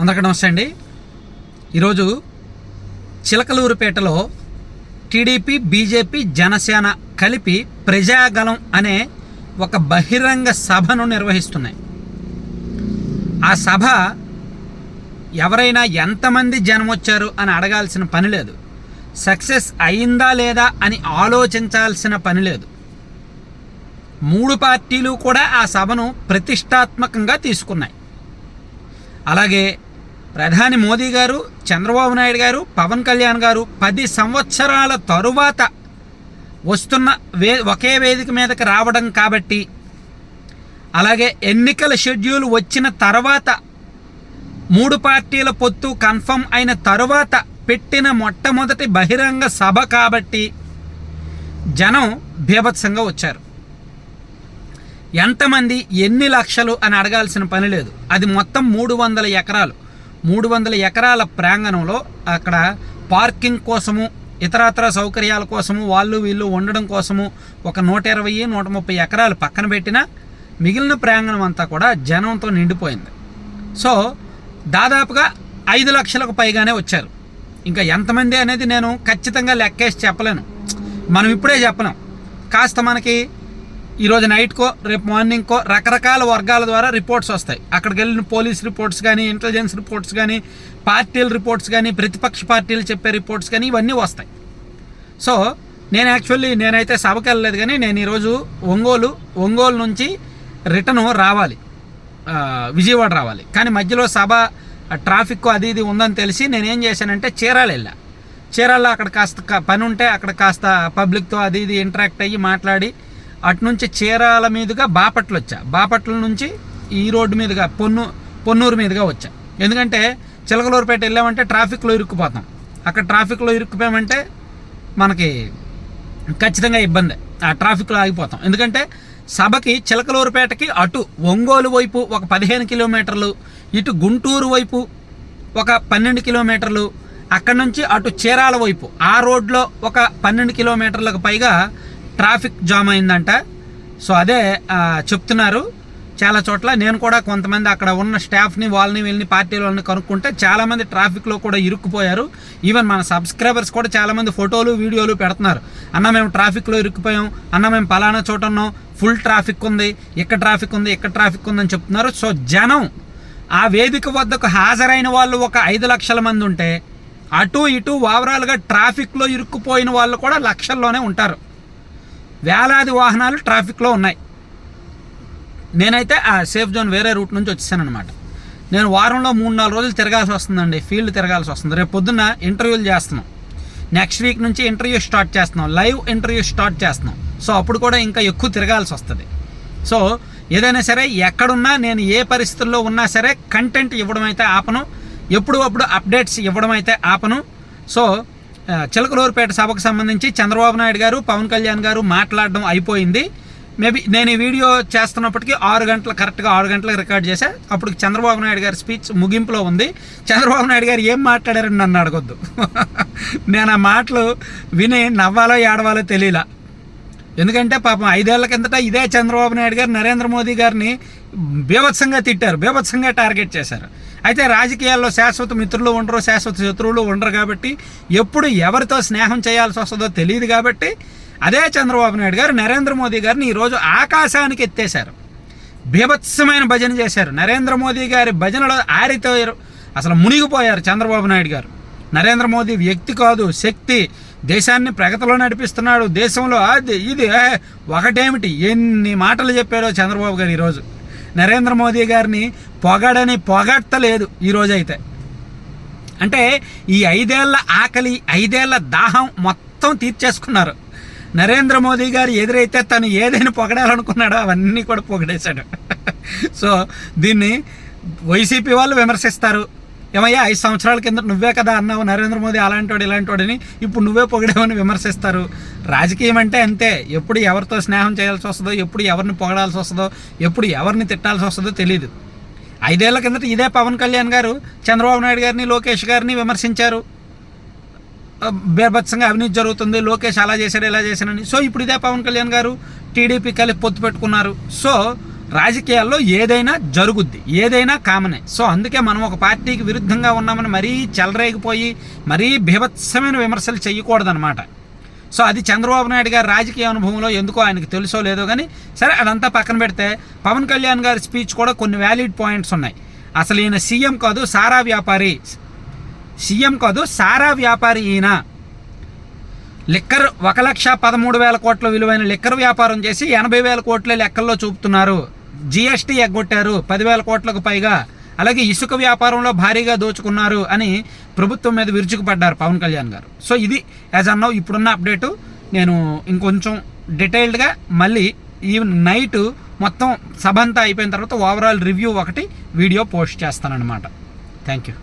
అందరికీ నమస్తే అండి. ఈరోజు చిలకలూరుపేటలో టీడీపీ బీజేపీ జనసేన కలిపి ప్రజాగలం అనే ఒక బహిరంగ సభను నిర్వహిస్తున్నాయి. ఆ సభ ఎవరైనా ఎంతమంది జనం వచ్చారు అని అడగాల్సిన పని లేదు. సక్సెస్ అయిందా లేదా అని ఆలోచించాల్సిన పని లేదు. మూడు పార్టీలు కూడా ఆ సభను ప్రతిష్టాత్మకంగా తీసుకున్నాయి. అలాగే ప్రధాని మోదీ గారు చంద్రబాబు నాయుడు గారు పవన్ కళ్యాణ్ గారు పది సంవత్సరాల తరువాత వస్తున్న వే ఒకే వేదిక మీదకి రావడం కాబట్టి అలాగే ఎన్నికల షెడ్యూల్ వచ్చిన తర్వాత మూడు పార్టీల పొత్తు కన్ఫర్మ్ అయిన తరువాత పెట్టిన మొట్టమొదటి బహిరంగ సభ కాబట్టి జనం బీభత్సంగా వచ్చారు. ఎంతమంది ఎన్ని లక్షలు అని అడగాల్సిన పని లేదు. అది మొత్తం మూడు వందల ఎకరాలు. మూడు వందల ఎకరాల ప్రాంగణంలో అక్కడ పార్కింగ్ కోసము ఇతరత్ర సౌకర్యాల కోసము వాళ్ళు వీళ్ళు ఉండడం కోసము ఒక నూట ఇరవై నూట ముప్పై ఎకరాలు పక్కన పెట్టిన మిగిలిన ప్రాంగణం అంతా కూడా జనంతో నిండిపోయింది. సో దాదాపుగా ఐదు లక్షలకు పైగానే వచ్చారు. ఇంకా ఎంతమంది అనేది నేను ఖచ్చితంగా లెక్కేసి చెప్పలేను. మనం ఇప్పుడే చెప్పలేం. కాస్త మనకి ఈరోజు నైట్కో రేపు మార్నింగ్కో రకరకాల వర్గాల ద్వారా రిపోర్ట్స్ వస్తాయి. అక్కడికి వెళ్ళిన పోలీస్ రిపోర్ట్స్ కానీ ఇంటెలిజెన్స్ రిపోర్ట్స్ కానీ పార్టీల రిపోర్ట్స్ కానీ ప్రతిపక్ష పార్టీలు చెప్పే రిపోర్ట్స్ కానీ ఇవన్నీ వస్తాయి. సో నేను యాక్చువల్లీ నేనైతే సభకి వెళ్ళలేదు కానీ నేను ఈరోజు ఒంగోలు ఒంగోలు నుంచి రిటర్న్ రావాలి. విజయవాడ రావాలి. కానీ మధ్యలో సభ ట్రాఫిక్ అది ఇది ఉందని తెలిసి నేనేం చేశానంటే చీరాల వెళ్ళా. చీరాల్లో అక్కడ కాస్త పని ఉంటే అక్కడ కాస్త పబ్లిక్తో అది ఇది ఇంటరాక్ట్ అయ్యి మాట్లాడి అటు నుంచి చీరాల మీదుగా బాపట్ల వచ్చా బాపట్ల నుంచి ఈ రోడ్డు మీదుగా పొన్ను పొన్నూరు మీదుగా వచ్చా. ఎందుకంటే చిలకలూరుపేట వెళ్ళామంటే ట్రాఫిక్లో ఇరుక్కుపోతాం. అక్కడ ట్రాఫిక్లో ఇరుక్కుపోయామంటే మనకి ఖచ్చితంగా ఇబ్బంది. ఆ ట్రాఫిక్లో ఆగిపోతాం. ఎందుకంటే సభకి చిలకలూరుపేటకి అటు ఒంగోలు వైపు ఒక పదిహేను కిలోమీటర్లు ఇటు గుంటూరు వైపు ఒక పన్నెండు కిలోమీటర్లు అక్కడ నుంచి అటు చీరాల వైపు ఆ రోడ్లో ఒక పన్నెండు కిలోమీటర్లకు పైగా ట్రాఫిక్ జామ్ అయిందంట. సో అదే చెప్తున్నారు. చాలా చోట్ల నేను కూడా కొంతమంది అక్కడ ఉన్న స్టాఫ్ని వాళ్ళని వీళ్ళని పార్టీ వాళ్ళని కనుక్కుంటే చాలామంది ట్రాఫిక్లో కూడా ఇరుక్కుపోయారు. ఈవెన్ మన సబ్స్క్రైబర్స్ కూడా చాలామంది ఫోటోలు వీడియోలు పెడుతున్నారు. అన్న మేము ట్రాఫిక్లో ఇరుక్కుపోయాం. అన్న మేము పలానా చోట ఉన్నాం. ఫుల్ ట్రాఫిక్ ఉంది. ఇక్కడ ట్రాఫిక్ ఉంది. ఇక్కడ ట్రాఫిక్ ఉందని చెప్తున్నారు. సో జనం ఆ వేదిక వద్దకు హాజరైన వాళ్ళు ఒక ఐదు లక్షల మంది ఉంటే అటు ఇటు ఓవరాల్గా ట్రాఫిక్లో ఇరుక్కుపోయిన వాళ్ళు కూడా లక్షల్లోనే ఉంటారు. వేలాది వాహనాలు ట్రాఫిక్లో ఉన్నాయి. నేనైతే ఆ సేఫ్ జోన్ వేరే రూట్ నుంచి వచ్చేసానమాట నేను వారంలో మూడు నాలుగు రోజులు తిరగాల్సి వస్తుందండి ఫీల్డ్ తిరగాల్సి వస్తుంది. రేపు పొద్దున్న ఇంటర్వ్యూలు చేస్తున్నాం. నెక్స్ట్ వీక్ నుంచి ఇంటర్వ్యూ స్టార్ట్ చేస్తున్నాం. లైవ్ ఇంటర్వ్యూ స్టార్ట్ చేస్తున్నాం. సో అప్పుడు కూడా ఇంకా ఎక్కువ తిరగాల్సి వస్తుంది. సో ఏదైనా సరే ఎక్కడున్నా నేను ఏ పరిస్థితుల్లో ఉన్నా సరే కంటెంట్ ఇవ్వడం అయితే ఆపను. ఎప్పుడు అప్పుడు అప్డేట్స్ ఇవ్వడం అయితే ఆపను. సో చిలకలూరుపేట సభకు సంబంధించి చంద్రబాబు నాయుడు గారు పవన్ కళ్యాణ్ గారు మాట్లాడడం అయిపోయింది. మేబీ నేను ఈ వీడియో చేస్తున్నప్పటికీ ఆరు గంటలు కరెక్ట్గా ఆరు గంటలకు రికార్డ్ చేశా. అప్పుడు చంద్రబాబు నాయుడు గారి స్పీచ్ ముగింపులో ఉంది. చంద్రబాబు నాయుడు గారు ఏం మాట్లాడారని నన్ను అడగొద్దు. నేను ఆ మాటలు విని నవ్వాలో ఏడవాలో తెలియలా. ఎందుకంటే పాపం ఐదేళ్ళ కిందట ఇదే చంద్రబాబు నాయుడు గారు నరేంద్ర మోదీ గారిని బీభత్సంగా తిట్టారు బీభత్సంగా టార్గెట్ చేశారు. అయితే రాజకీయాల్లో శాశ్వత మిత్రులు ఉండరు శాశ్వత శత్రువులు ఉండరు కాబట్టి ఎప్పుడు ఎవరితో స్నేహం చేయాల్సి వస్తుందో తెలియదు కాబట్టి అదే చంద్రబాబు నాయుడు గారు నరేంద్ర మోదీ గారిని ఈరోజు ఆకాశానికి ఎత్తేశారు. బీభత్సమైన భజన చేశారు. నరేంద్ర మోదీ గారి భజనలో ఆరితోయారు అసలు మునిగిపోయారు చంద్రబాబు నాయుడు గారు. నరేంద్ర మోదీ వ్యక్తి కాదు శక్తి. దేశాన్ని ప్రగతిలో నడిపిస్తున్నాడు. దేశంలో అది ఇది ఒకటేమిటి? ఎన్ని మాటలు చెప్పారో చంద్రబాబు గారు ఈరోజు. నరేంద్ర మోదీ గారిని పొగడని పొగట్టలేదు ఈరోజైతే అంటే ఈ ఐదేళ్ళ ఆకలి ఐదేళ్ళ దాహం మొత్తం తీర్చేసుకున్నారు. నరేంద్ర మోదీ గారు ఎదురైతే తను ఏదైనా పొగడాలనుకున్నాడో అవన్నీ కూడా పొగిడేశాడు. సో దీన్ని వైసీపీ వాళ్ళు విమర్శిస్తారు. ఏమయ్యా ఐదు సంవత్సరాల కింద నువ్వే కదా అన్నావు నరేంద్ర మోదీ అలాంటి వాడు ఇలాంటి ఇప్పుడు నువ్వే పొగిడావని విమర్శిస్తారు. రాజకీయం అంటే అంతే. ఎప్పుడు ఎవరితో స్నేహం చేయాల్సి వస్తుందో ఎప్పుడు ఎవరిని పొగడాల్సి వస్తుందో ఎప్పుడు ఎవరిని తిట్టాల్సి వస్తుందో తెలియదు ఐదేళ్ళ కిందట ఇదే పవన్ కళ్యాణ్ గారు చంద్రబాబు నాయుడు గారిని లోకేష్ గారిని విమర్శించారు. బీభత్సంగా అవినీతి జరుగుతుంది లోకేష్ అలా చేశాడు ఇలా చేశానని సో ఇప్పుడు ఇదే పవన్ కళ్యాణ్ గారు టీడీపీ కలిపి పొత్తు పెట్టుకున్నారు. సో రాజకీయాల్లో ఏదైనా జరుగుద్ది ఏదైనా కామనే. సో అందుకే మనం ఒక పార్టీకి విరుద్ధంగా ఉన్నామని మరీ చెలరేగిపోయి మరీ బీభత్సమైన విమర్శలు చేయకూడదనమాట సో అది చంద్రబాబు నాయుడు గారి రాజకీయ అనుభవంలో ఎందుకో ఆయనకు తెలుసో లేదో కానీ సరే అదంతా పక్కన పెడితే పవన్ కళ్యాణ్ గారి స్పీచ్ కూడా కొన్ని వ్యాలిడ్ పాయింట్స్ ఉన్నాయి. అసలు ఈయన సీఎం కాదు సారా వ్యాపారి. సీఎం కాదు సారా వ్యాపారి ఈయన. లిక్కర్ ఒక లక్ష పదమూడు వేల కోట్ల విలువైన లిక్కర్ వ్యాపారం చేసి ఎనభై వేల కోట్ల లెక్కల్లో చూపుతున్నారు. జిఎస్టీ ఎగ్గొట్టారు. పదివేల కోట్లకు పైగా. అలాగే ఇసుక వ్యాపారంలో భారీగా దోచుకున్నారు అని ప్రభుత్వం మీద విరుచుకుపడ్డారు పవన్ కళ్యాణ్ గారు. సో ఇది యాజ్ అన్నో ఇప్పుడున్న అప్డేటు. నేను ఇంకొంచెం డీటెయిల్డ్గా మళ్ళీ ఈ నైట్ మొత్తం సభ అంతా అయిపోయిన తర్వాత ఓవరాల్ రివ్యూ ఒకటి వీడియో పోస్ట్ చేస్తానన్నమాట. Thank you